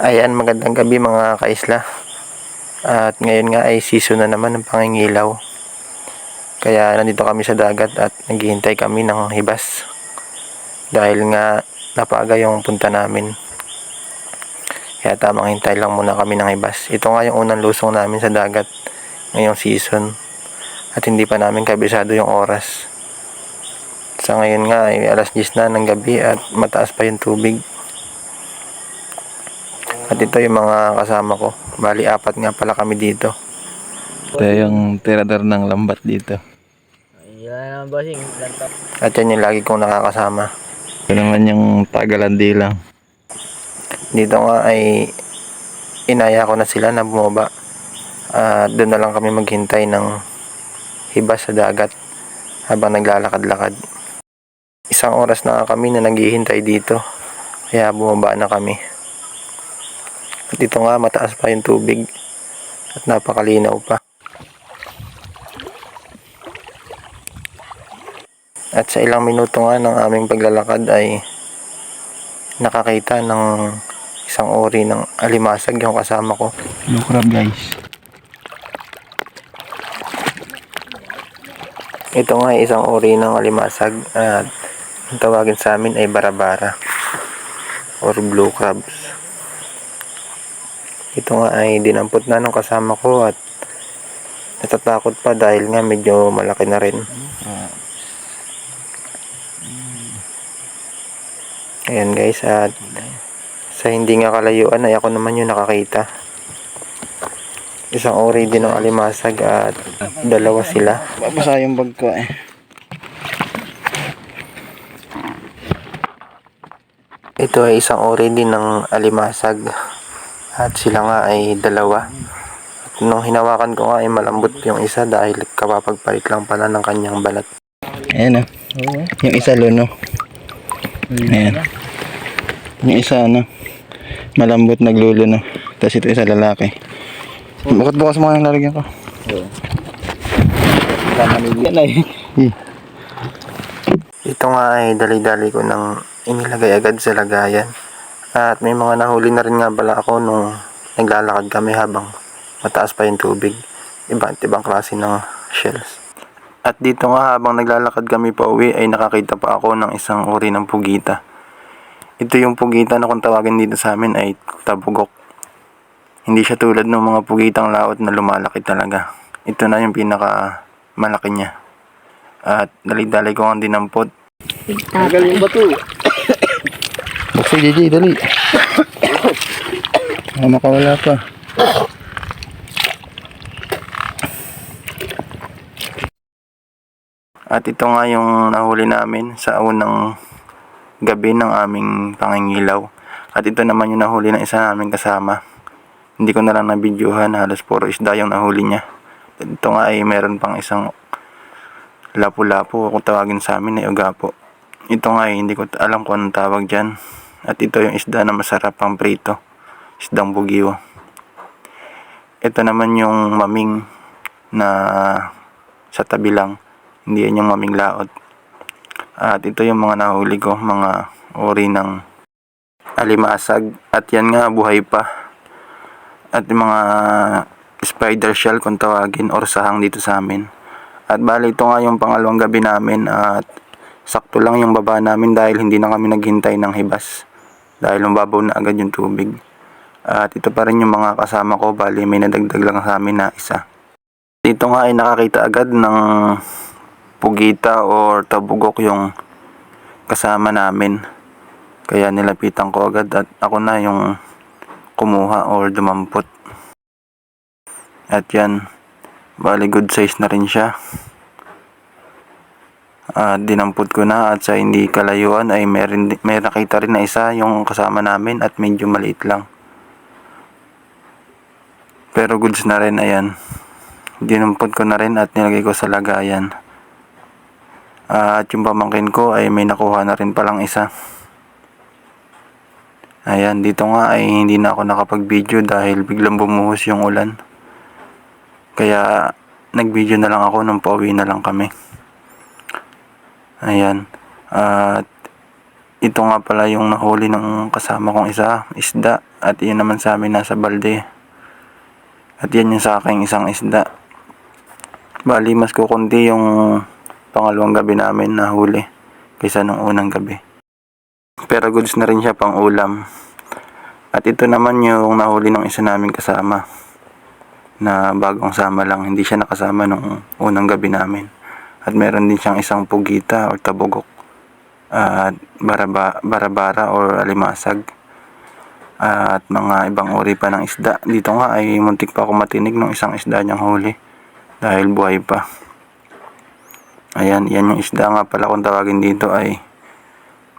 Ayan, magandang gabi mga kaisla. At ngayon nga ay season na naman ng pangingilaw. Kaya nandito kami sa dagat at naghihintay kami ng hibas. Dahil nga napaga yung punta namin. Kaya tamang hintay lang muna kami ng hibas. Ito nga yung unang lusong namin sa dagat ngayong season. At hindi pa namin kabisado yung oras. Sa ngayon nga ay alas 10 na ng gabi at mataas pa yung tubig. At ito yung mga kasama ko. Bali, apat nga pala kami dito. Ito yung tirador ng lambat dito. Yan ang bossing. At yan yung lagi kong nakakasama. Ito naman yung tagalandi lang. Dito nga ay inaya ko na sila na bumaba. At doon na lang kami maghintay ng hibas sa dagat habang naglalakad-lakad. Isang oras na kami na naghihintay dito. Kaya bumaba na kami. At dito nga mataas pa yung tubig. At napakalinaw pa. At sa ilang minuto nga ng aming paglalakad ay nakakita ng isang uri ng alimasag yung kasama ko. Blue crab guys. Ito nga ay isang uri ng alimasag at ang tawagin sa amin ay barabara or blue crabs. Ito nga ay dinampot na ng kasama ko at natatakot pa dahil nga medyo malaki na rin. Ayan guys at sa hindi nga kalayuan ay ako naman yung nakakita. Isang uri din ng alimasag at dalawa sila. Babasa yung bag ko eh. Ito ay isang uri din ng alimasag at sila nga ay dalawa. At nung hinawakan ko nga ay malambot yung isa dahil kapapagpalit lang pala ng kanyang balat. Ayan oh. Yung isa luno. Ayan. Yung isa ano. Malambot nagluluno. Tapos ito isa lalaki. Bakit bukas mo yung lalagyan ko? Eh. Ito nga ay dali-dali ko nang inilagay agad sa lagayan. At may mga nahuli na rin nga pala ako nung naglalakad kami habang mataas pa yung tubig. Iba't ibang klase ng shells. At dito nga habang naglalakad kami pa uwi ay nakakita pa ako ng isang uri ng pugita. Ito yung pugita na kung tawagin dito sa amin ay tabugok. Hindi siya tulad ng mga pugitang laot na lumalaki talaga. Ito na yung pinaka malaki niya. At dali-dali ko ang dinampot. Magaling ba to? Bukso JJ, dali. Ah, makawala pa. At ito nga yung nahuli namin sa unang gabi ng aming pangingilaw. At ito naman yung nahuli ng isa naming kasama. Hindi ko na lang nabidyohan, halos puro isda yung nahuli niya. Ito nga ay meron pang isang lapu-lapu kung tawagin sa amin ay ugapo. Ito nga ay hindi ko alam kung anong tawag dyan. At ito yung isda na masarap pang prito. Isdang bugiw. Ito naman yung maming na sa tabi lang. Hindi yan yung maming laot. At ito yung mga nahuli ko, mga uri ng alimasag. At yan nga, buhay pa. At yung mga spider shell kung tawagin or sahang dito sa amin. At bali ito nga yung pangalawang gabi namin at sakto lang yung baba namin dahil hindi na kami naghintay ng hibas. Dahil mababaw na agad yung tubig. At ito pa rin yung mga kasama ko, bali may nadagdag lang sa amin na isa. Dito nga ay nakakita agad ng pugita or tabugok yung kasama namin. Kaya nilapitan ko agad at ako na yung kumuha or dumampot. At yan, bali good size na rin siya. At dinampot ko na at sa hindi kalayuan ay meron, may nakita rin na isa yung kasama namin at medyo maliit lang. Pero goods na rin, ayan. Dinampot ko na rin at nilagay ko sa lagayan. Ah, at yung pamangkin ko ay may nakuha na rin palang isa. Ayan, dito nga ay hindi na ako nakapag-video dahil biglang bumuhos yung ulan. Kaya nag-video na lang ako nung pauwi na lang kami. Ayan. At ito nga pala yung nahuli ng kasama kong isa, isda. At yun naman sa amin nasa balde. At yan yung sa aking isang isda. Bali, mas kukunti yung pangalawang gabi namin na huli kaysa nung unang gabi. Pero goods na rin siya pang ulam. At ito naman yung nahuli ng isa naming kasama na bagong sama lang. Hindi siya nakasama nung unang gabi namin. At meron din siyang isang pugita o tabugok. At baraba, barabara or alimasag. At mga ibang uri pa ng isda. Dito nga ay muntik pa ako matinig ng isang isda niyang huli. Dahil buhay pa. Ayan, yan yung isda nga pala kung tawagin dito ay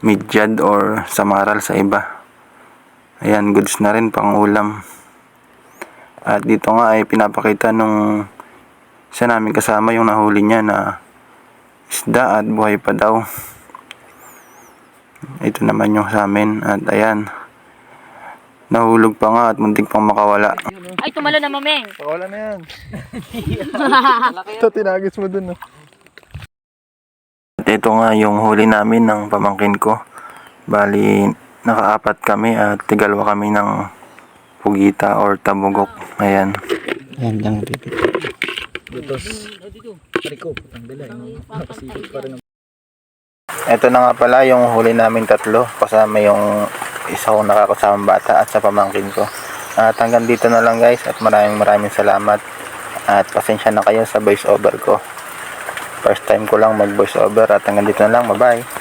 midyad or samaral sa iba. Ayan, goods na rin pang ulam. At dito nga ay pinapakita nung isa namin kasama yung nahuli niya na isda at buhay pa daw. Ito naman yung sa amin at ayan. Nahulog pa nga at muntik pang makawala. Ay, tumalo na mameng. Wala na yan. Ito, tinagis mo dun. No? At ito nga yung huli namin ng pamangkin ko. Bali, nakaapat kami at tigalwa kami ng pugita or tabugok. Ayan. Ayan lang Butos. Riko, tanggalay. Nakasipit pa rin. Ito na nga pala yung huli namin tatlo. Kasama yung isa kong nakakasamang bata at sa pamangkin ko. At hanggang dito na lang guys at maraming maraming salamat. At pasensya na kayo sa voice over ko. First time ko lang mag voice over at hanggang dito na lang. Bye bye.